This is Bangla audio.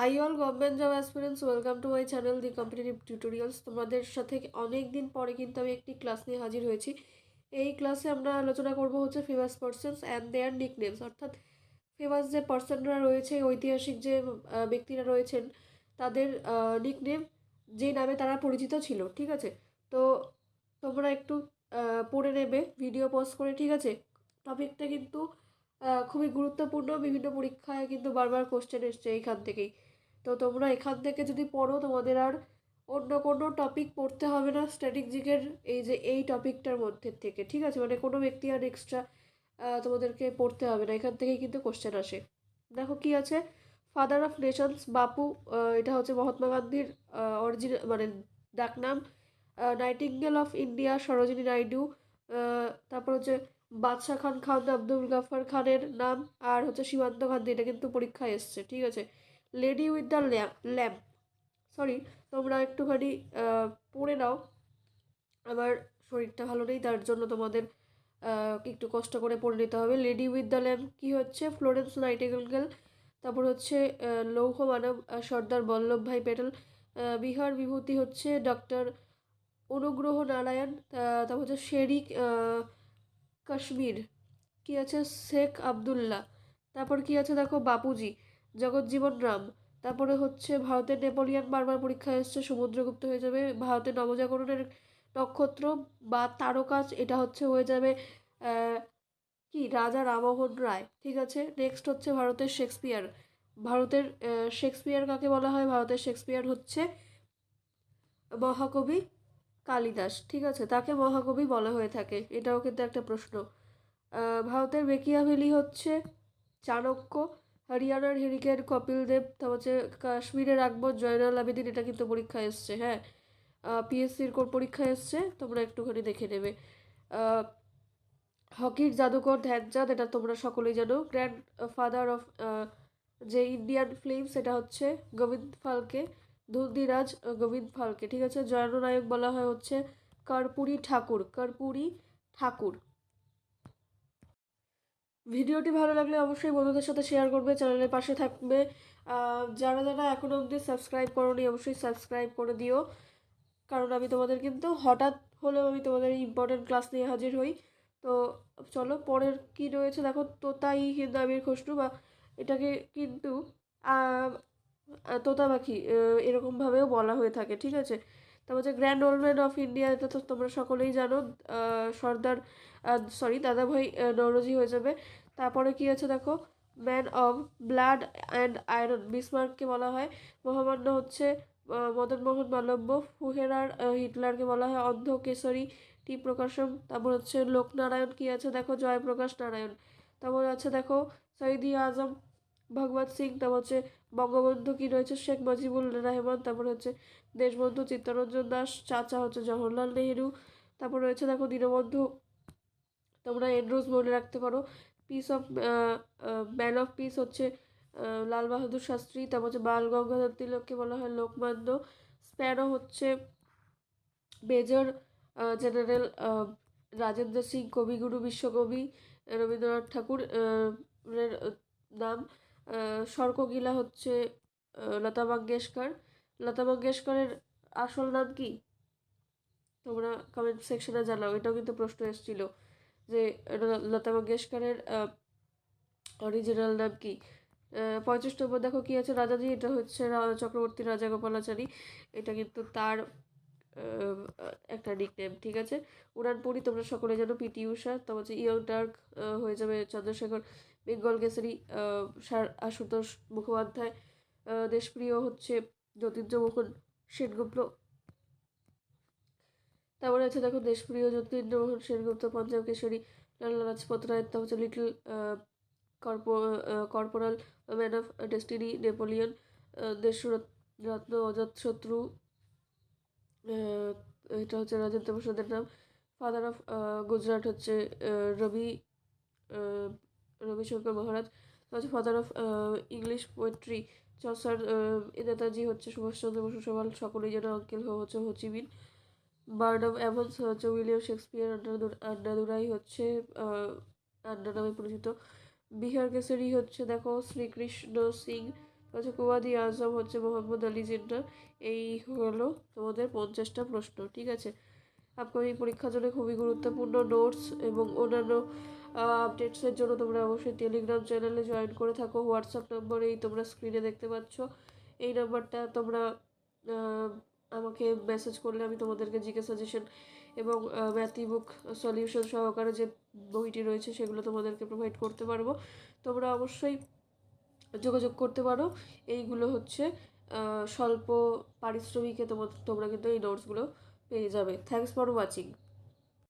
Hi all government job aspirants welcome to my channel the competitive tutorials তোমাদের সাথে অনেক দিন পরে কিন্তু আমি একটি ক্লাস নিয়ে হাজির হয়েছি। এই ক্লাসে আমরা আলোচনা করব হচ্ছে famous persons and their nicknames অর্থাৎ ফেমাস যে পার্সনরা রয়েছে, ঐতিহাসিক যে ব্যক্তিরা রয়েছেন, তাদের নিকনেম যে নামে তারা পরিচিত ছিল, ঠিক আছে? তো তোমরা একটু পড়ে নেবে ভিডিও পজ করে, ঠিক আছে? টপিকটা কিন্তু খুবই গুরুত্বপূর্ণ। বিভিন্ন পরীক্ষায় কিন্তু বারবার কোশ্চেন এসছে এইখান থেকেই। তো তোমরা এখান থেকে যদি পড়ো, তোমাদের আর অন্য কোনো টপিক পড়তে হবে না স্ট্র্যাটেজিকের এই যে, এই টপিকটার মধ্যে থেকে, ঠিক আছে? মানে কোনো ব্যক্তি আর এক্সট্রা তোমাদেরকে পড়তে হবে না, এখান থেকেই কিন্তু কোশ্চেন আসে। দেখো কি আছে? ফাদার অফ নেশনস বাপু এটা হচ্ছে মহাত্মা গান্ধীর অরিজিনাল মানে ডাকনাম nightingale of India Sarojini Naidu তারপর হচ্ছে বাদশাহ খান খান আব্দুল গাফার খানের নাম, আর হচ্ছে সীমান্ত গান্ধী এটা কিন্তু পরীক্ষায় এসছে, ঠিক আছে? Lady with the lamp sorry তোমরা একটুখানি পড়ে নাও। আমার শরীরটা ভালো নেই, তার জন্য তোমাদের একটু কষ্ট করে পড়ে নিতে হবে। লেডি উইথ দ্য ল্যাম্প কী হচ্ছে? ফ্লোরেন্স নাইটেঙ্গেল তারপর হচ্ছে লৌহ মানব সর্দার বল্লভভাই প্যাটেল বিহার বিভূতি হচ্ছে ডক্টর অনুগ্রহ নারায়ণ তারপর হচ্ছে শেরিক কাশ্মীর। কী আছে? শেখ আবদুল্লাহ। তারপর কি আছে? দেখো, বাপুজি। জগজ্জীবন রাম। তারপরে হচ্ছে ভারতের নেপোলিয়ান বারবার পরীক্ষায় এসছে, সমুদ্রগুপ্ত হয়ে যাবে। ভারতের নবজাগরণের নক্ষত্র বা তারকা এটা হচ্ছে হয়ে যাবে কি? রাজা রামমোহন রায়। ঠিক আছে? নেক্সট হচ্ছে ভারতের শেক্সপিয়ার। ভারতের শেক্সপিয়ার কাকে বলা হয়? ভারতের শেক্সপিয়ার হচ্ছে মহাকবি কালিদাস। ঠিক আছে? তাকে মহাকবি বলা হয়ে থাকে। এটাও কিন্তু একটা প্রশ্ন। ভারতের বেকিয়াভেলি হচ্ছে চাণক্য। হরিয়ানার হেরিকেন কপিল দেব তারপর হচ্ছে কাশ্মীরের আকবর জয়নাল আবেদিন, এটা কিন্তু পরীক্ষায় এসছে হ্যাঁ। পিএসসির কোর পরীক্ষায় এসছে, তোমরা একটুখানি দেখে নেবে। হকির জাদুকর ধ্যানচাঁদ, এটা তোমরা সকলেই জানো। গ্র্যান্ড ফাদার অফ যে ইন্ডিয়ান ফিল্ম সেটা হচ্ছে গোবিন্দ ফালকে ধুন্দিরাজ গোবিন্দ ফালকে, ঠিক আছে? জয়ননায়ক বলা হয় হচ্ছে কর্পূরী ঠাকুর কর্পূরী ঠাকুর। ভিডিওটি ভালো লাগলে অবশ্যই বন্ধুদের সাথে শেয়ার করবে চ্যানেলের পাশে থাকবে। যারা যারা এখনও অবধি সাবস্ক্রাইব করোনি, অবশ্যই সাবস্ক্রাইব করে দিও। কারণ আমি তোমাদের কিন্তু হঠাৎ হলেও আমি তোমাদের ইম্পর্টেন্ট ক্লাস নিয়ে হাজির হই। তো চলো, পরের কি রয়েছে? দেখো, তোতাই হিন্দামির খসরু বা এটাকে কিন্তু তোতা পাখি এরকমভাবেও বলা হয়ে থাকে, ঠিক আছে? তারপর হচ্ছে grand old man of India এটা তো তোমরা সকলেই জানো। সর্দার সরি দাদাভাই নরজি হয়ে যাবে। তারপরে কি আছে দেখো? Man of blood and iron বিসমার্ককে বলা হয়। মহামান্য হচ্ছে আহ, মদন মোহন মালব্য ফুহেরার হিটলারকে বলা হয়। অন্ধ কেশরী টি প্রকাশম। তারপর হচ্ছে লোকনারায়ণ কি আছে? দেখো জয়প্রকাশ নারায়ণ। তারপর আছে দেখো সৈদি আজম ভগবত সিং। তারপর হচ্ছে বঙ্গবন্ধু কি রয়েছে? শেখ মুজিবুর রহমান। তারপর হচ্ছে দেশবন্ধু চিত্তরঞ্জন দাস। চাচা হচ্ছে জওহরলাল নেহেরু। তারপর রয়েছে দেখো দীনবন্ধু। তোমরা এন্ড্রোজ মনে রাখতে পারো। Peace of man of peace হচ্ছে লাল বাহাদুর শাস্ত্রী তারপর হচ্ছে বাল গঙ্গাধর তিলককে বলা হয় লোকমান্য। স্প্যারো হচ্ছে মেজর জেনারেল রাজেন্দ্র সিং কবিগুরু বিশ্বকবি রবীন্দ্রনাথ ঠাকুর নাম আহ, স্বর্গগীলা হচ্ছে লতা মঙ্গেশকর। লতা মঙ্গেশকরের আসল নাম কি? তোমরা কমেন্ট সেকশনে জানাও এটাও কিন্তু প্রশ্ন এসেছিল। যে লতা মঙ্গেশকরের অরিজিনাল নাম কি? পঁয়ত্রিশ নম্বর দেখো কি আছে রাজাজি, এটা হচ্ছে চক্রবর্তী রাজা গোপালাচারী। এটা কিন্তু তার একটা নিকনেম ঠিক আছে? উড়ানপুরি তোমরা সকলে জানো পিটি উষা। তোমার হচ্ছে ইয়ং ডার্ক হয়ে যাবে চন্দ্রশেখর বেঙ্গল সার- আশুতোষ মুখোপাধ্যায়। দেশপ্রিয় হচ্ছে যতীন্দ্রমোহন সেনগুপ্ত। তারপরে আছে দেখো দেশপ্রিয় যতীন্দ্রমোহন সেনগুপ্ত, পঞ্জাব কেশরী, লালা লাজপত রায় হচ্ছে little corporal man of destiny Napoleon Deshratna Ajatashatru এটা হচ্ছে রাজেন্দ্র প্রসাদের নাম। ফাদার অফ গুজরাট হচ্ছে রবি রবিশঙ্কর মহারাজ। হচ্ছে father of English poetry Chaucer Netaji হচ্ছে সুভাষচন্দ্র বসু সবাল সকলেই যেন আঙ্কেল হো হচ্ছে হোচিমিন বার্ড অফ অ্যাভন্স হচ্ছে উইলিয়াম শেক্সপিয়ার আন্নাদুরাই হচ্ছে আন্না নামে পরিচিত। বিহার কেসরি হচ্ছে, দেখো, শ্রীকৃষ্ণ সিং হচ্ছে কুয়াদি আজম হচ্ছে মোহাম্মদ আলী জিন্না এই হলো তোমাদের পঞ্চাশটা প্রশ্ন, ঠিক আছে? আপকামিং পরীক্ষার জন্য খুবই গুরুত্বপূর্ণ নোটস এবং অন্যান্য আপডেটসের জন্য তোমরা অবশ্যই টেলিগ্রাম চ্যানেলে জয়েন করে থাকো। হোয়াটসঅ্যাপ নম্বরেই তোমরা স্ক্রিনে দেখতে পাচ্ছ। এই নাম্বারটা তোমরা আমাকে মেসেজ করলে আমি তোমাদেরকে জিকে সাজেশন এবং ম্যাথি বুক সলিউশন সহকারে যে বইটি রয়েছে সেগুলো তোমাদেরকে প্রোভাইড করতে পারব। তোমরা অবশ্যই যোগাযোগ করতে পারো। এইগুলো হচ্ছে স্বল্প পারিশ্রমিকে তোমার তোমরা কিন্তু এই নোটসগুলো পেয়ে যাবে। Thanks for watching